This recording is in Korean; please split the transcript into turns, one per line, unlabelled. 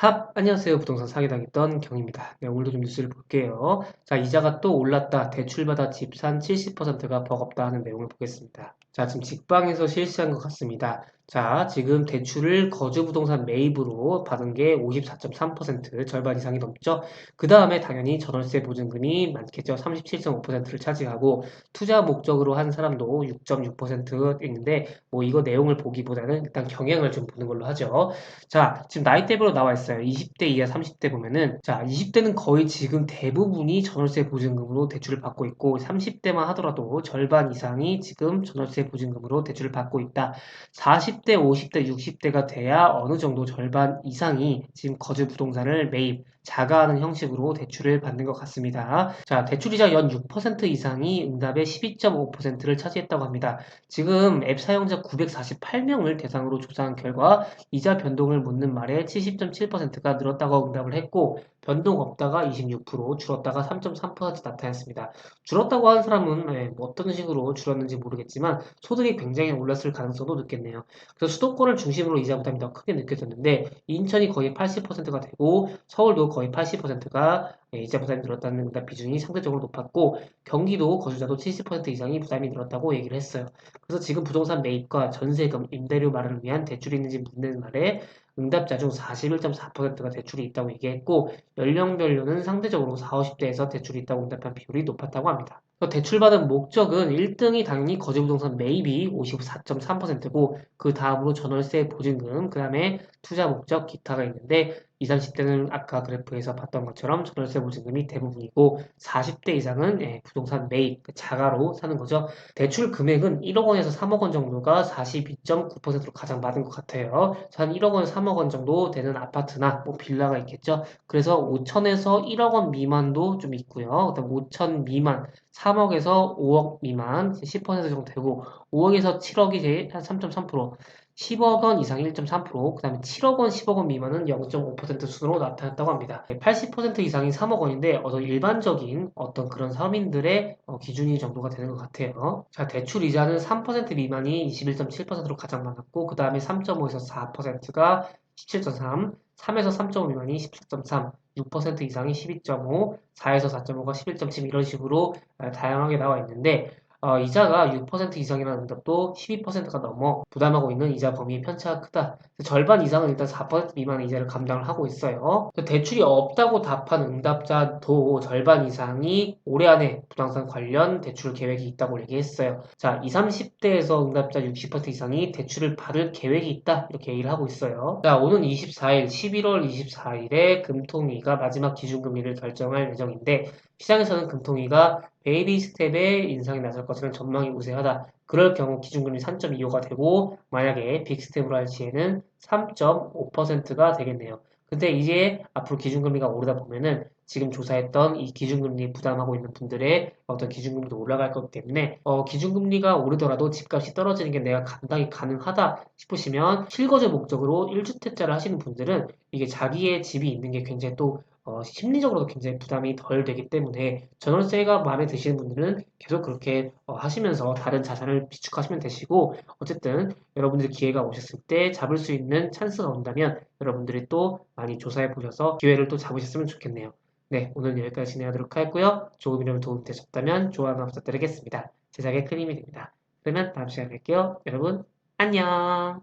합, 안녕하세요. 부동산 사기당했던 경입니다. 네, 오늘도 좀 뉴스를 볼게요. 자, 이자가 또 올랐다. 대출받아 집 산 70%가 버겁다 하는 내용을 보겠습니다. 자, 지금 직방에서 실시한 것 같습니다. 자, 지금 대출을 거주부동산 매입으로 받은 게 54.3% 절반 이상이 넘죠. 그 다음에 당연히 전월세 보증금이 많겠죠. 37.5%를 차지하고 투자 목적으로 한 사람도 6.6%인데 뭐 이거 내용을 보기보다는 일단 경향을 좀 보는 걸로 하죠. 자, 지금 나이대별로 나와 있어요. 20대 이하 30대 보면은 자, 20대는 거의 지금 대부분이 전월세 보증금으로 대출을 받고 있고 30대만 하더라도 절반 이상이 지금 전월세 보증금으로 대출을 받고 있다. 40대, 50대, 60대가 돼야 어느 정도 절반 이상이 지금 거주 부동산을 매입, 자가하는 형식으로 대출을 받는 것 같습니다. 자, 대출이자 연 6% 이상이 응답의 12.5%를 차지했다고 합니다. 지금 앱 사용자 948명을 대상으로 조사한 결과 이자 변동을 묻는 말에 70.7%가 늘었다고 응답을 했고 변동 없다가 26%, 줄었다가 3.3% 나타났습니다. 줄었다고 하는 사람은 네, 뭐 어떤 식으로 줄었는지 모르겠지만 소득이 굉장히 올랐을 가능성도 높겠네요. 그래서 수도권을 중심으로 이자 부담이 더 크게 느껴졌는데 인천이 거의 80%가 되고 서울도 거의 80%가 이자 부담이 늘었다는 비중이 상대적으로 높았고 경기도 거주자도 70% 이상이 부담이 늘었다고 얘기를 했어요. 그래서 지금 부동산 매입과 전세금, 임대료 마련을 위한 대출이 있는지 묻는 말에 응답자 중 41.4%가 대출이 있다고 얘기했고 연령별로는 상대적으로 40, 50대에서 대출이 있다고 응답한 비율이 높았다고 합니다. 대출받은 목적은 1등이 당연히 거주부동산 매입이 54.3%고 그 다음으로 전월세 보증금, 그 다음에 투자 목적 기타가 있는데 20, 30대는 아까 그래프에서 봤던 것처럼 전월세 보증금이 대부분이고 40대 이상은 예, 부동산 매입, 그 자가로 사는 거죠. 대출 금액은 1억 원에서 3억 원 정도가 42.9%로 가장 많은 것 같아요. 한 1억 원, 3억 원 정도 되는 아파트나 뭐 빌라가 있겠죠. 그래서 5천에서 1억 원 미만도 좀 있고요. 그다음 5천 미만, 3억에서 5억 미만 10% 정도 되고 5억에서 7억이 제일 한 3.3%, 10억 원 이상 1.3%, 그 다음에 7억 원, 10억 원 미만은 0.5% 순으로 나타났다고 합니다. 80% 이상이 3억 원인데 어떤 일반적인 어떤 그런 서민들의 어, 기준이 정도가 되는 것 같아요. 자, 대출 이자는 3% 미만이 21.7%로 가장 많았고 그 다음에 3.5에서 4%가 17.3, 3에서 3.5 미만이 14.3, 6% 이상이 12.5, 4에서 4.5가 11.7 이런 식으로 아, 다양하게 나와 있는데 어, 이자가 6% 이상이라는 응답도 12%가 넘어 부담하고 있는 이자 범위의 편차가 크다. 절반 이상은 일단 4% 미만의 이자를 감당을 하고 있어요. 대출이 없다고 답한 응답자도 절반 이상이 올해 안에 부동산 관련 대출 계획이 있다고 얘기했어요. 자, 20, 30대에서 응답자 60% 이상이 대출을 받을 계획이 있다. 이렇게 얘기를 하고 있어요. 자, 오는 24일, 11월 24일에 금통위가 마지막 기준금리를 결정할 예정인데 시장에서는 금통위가 베이비 스텝의 인상이 나설 것이라는 전망이 우세하다. 그럴 경우 기준금리 3.25가 되고 만약에 빅스텝으로 할 시에는 3.5%가 되겠네요. 근데 이제 앞으로 기준금리가 오르다 보면은 지금 조사했던 이 기준금리 부담하고 있는 분들의 어떤 기준금리도 올라갈 거기 때문에 어, 기준금리가 오르더라도 집값이 떨어지는 게 내가 감당이 가능하다 싶으시면 실거주 목적으로 1주택자를 하시는 분들은 이게 자기의 집이 있는 게 굉장히 또 어, 심리적으로도 굉장히 부담이 덜 되기 때문에 전월세가 마음에 드시는 분들은 계속 그렇게 어, 하시면서 다른 자산을 비축하시면 되시고 어쨌든 여러분들 기회가 오셨을 때 잡을 수 있는 찬스가 온다면 여러분들이 또 많이 조사해 보셔서 기회를 또 잡으셨으면 좋겠네요. 네, 오늘 여기까지 진행하도록 하고요. 조금 이라도 도움이 되셨다면 좋아요 부탁드리겠습니다. 제작에 큰 힘이 됩니다. 그러면 다음 시간에 뵐게요. 여러분 안녕